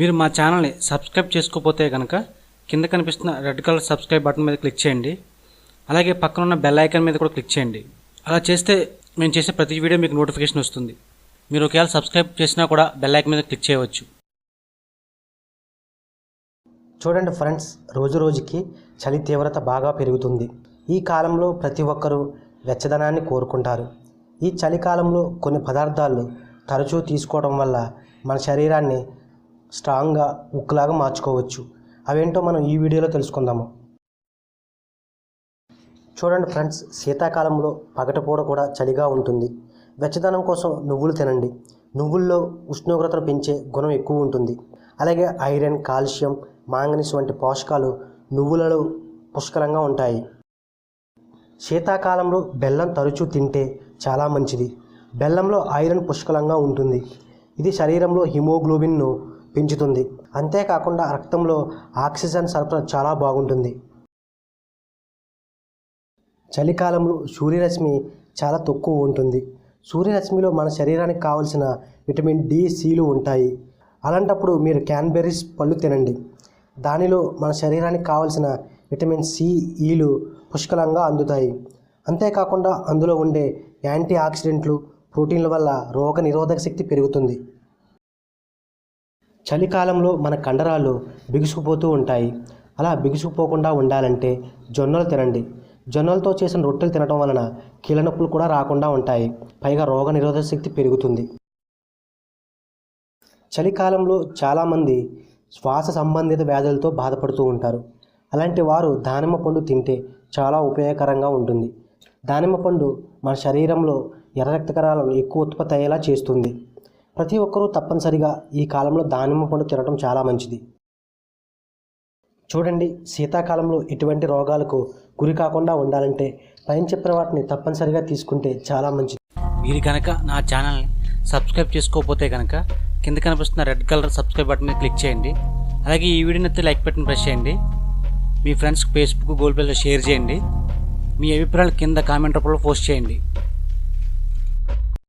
మీరు మా ఛానల్ని సబ్స్క్రైబ్ చేసుకోకపోతే కనుక కింద కనిపిస్తున్న రెడ్ కలర్ సబ్స్క్రైబ్ బటన్ మీద క్లిక్ చేయండి. అలాగే పక్కన ఉన్న బెల్ ఐకాన్ మీద కూడా క్లిక్ చేయండి. అలా చేస్తే మేము చేసే ప్రతి వీడియో మీకు నోటిఫికేషన్ వస్తుంది. మీరు ఒకవేళ సబ్స్క్రైబ్ చేసినా కూడా బెల్ ఐకాన్ మీద క్లిక్ చేయవచ్చు. చూడండి ఫ్రెండ్స్ రోజు రోజుకి చలి తీవ్రత బాగా పెరుగుతుంది. ఈ కాలంలో ప్రతి ఒక్కరూ వెచ్చదనాన్ని కోరుకుంటారు. ఈ చలికాలంలో కొన్ని పదార్థాలు తరచూ తీసుకోవడం వల్ల మన శరీరాన్ని స్ట్రాంగ్గా ఉక్కులాగా మార్చుకోవచ్చు. అవేంటో మనం ఈ వీడియోలో తెలుసుకుందాము. చూడండి ఫ్రెండ్స్ శీతాకాలంలో పగటిపూట కూడా చలిగా ఉంటుంది. వెచ్చదనం కోసం నువ్వులు తినండి. నువ్వుల్లో ఉష్ణోగ్రతను పెంచే గుణం ఎక్కువ ఉంటుంది. అలాగే ఐరన్ కాల్షియం మాంగనీస్ వంటి పోషకాలు నువ్వులలో పుష్కలంగా ఉంటాయి. శీతాకాలంలో బెల్లం తరచూ తింటే చాలా మంచిది. బెల్లంలో ఐరన్ పుష్కలంగా ఉంటుంది. ఇది శరీరంలో హిమోగ్లోబిన్ను పెంచుతుంది. అంతేకాకుండా రక్తంలో ఆక్సిజన్ సరఫరా చాలా బాగుంటుంది. చలికాలంలో సూర్యరశ్మి చాలా తక్కువ ఉంటుంది. సూర్యరశ్మిలో మన శరీరానికి కావలసిన విటమిన్ డి సిలు ఉంటాయి. అలాంటప్పుడు మీరు క్యాన్బెర్రీస్ పళ్ళు తినండి. దానిలో మన శరీరానికి కావలసిన విటమిన్ సి ఈలు పుష్కలంగా అందుతాయి. అంతేకాకుండా అందులో ఉండే యాంటీ ఆక్సిడెంట్లు ప్రోటీన్ల వల్ల రోగ నిరోధక శక్తి పెరుగుతుంది. చలికాలంలో మన కండరాలు బిగుసుకుపోతూ ఉంటాయి. అలా బిగుసుకుపోకుండా ఉండాలంటే జొన్నలు తినండి. జొన్నలతో చేసిన రొట్టెలు తినడం వలన కీళ్ళనొప్పులు కూడా రాకుండా ఉంటాయి. పైగా రోగ నిరోధక శక్తి పెరుగుతుంది. చలికాలంలో చాలామంది శ్వాస సంబంధిత వ్యాధులతో బాధపడుతూ ఉంటారు. అలాంటి వారు దానిమ్మ పండు తింటే చాలా ఉపయోగకరంగా ఉంటుంది. దానిమ్మ పండు మన శరీరంలో ఎర్ర రక్త కణాలను ఎక్కువ ఉత్పత్తి అయ్యేలా చేస్తుంది. ప్రతి ఒక్కరూ తప్పనిసరిగా ఈ కాలంలో దానిమ్మ పండు తినడం చాలా మంచిది. చూడండి శీతాకాలంలో ఎటువంటి రోగాలకు గురి కాకుండా ఉండాలంటే పైన చెప్పిన వాటిని తప్పనిసరిగా తీసుకుంటే చాలా మంచిది. మీరు కనుక నా ఛానల్ని సబ్స్క్రైబ్ చేసుకోకపోతే కనుక కింద కనిపిస్తున్న రెడ్ కలర్ సబ్స్క్రైబ్ బటన్ మీద క్లిక్ చేయండి. అలాగే ఈ వీడియోని అయితే లైక్ బటన్ ప్రెస్ చేయండి. మీ ఫ్రెండ్స్కి ఫేస్బుక్ గూగుల్ పేలో షేర్ చేయండి. మీ అభిప్రాయాలు కింద కామెంట్ రూపంలో పోస్ట్ చేయండి.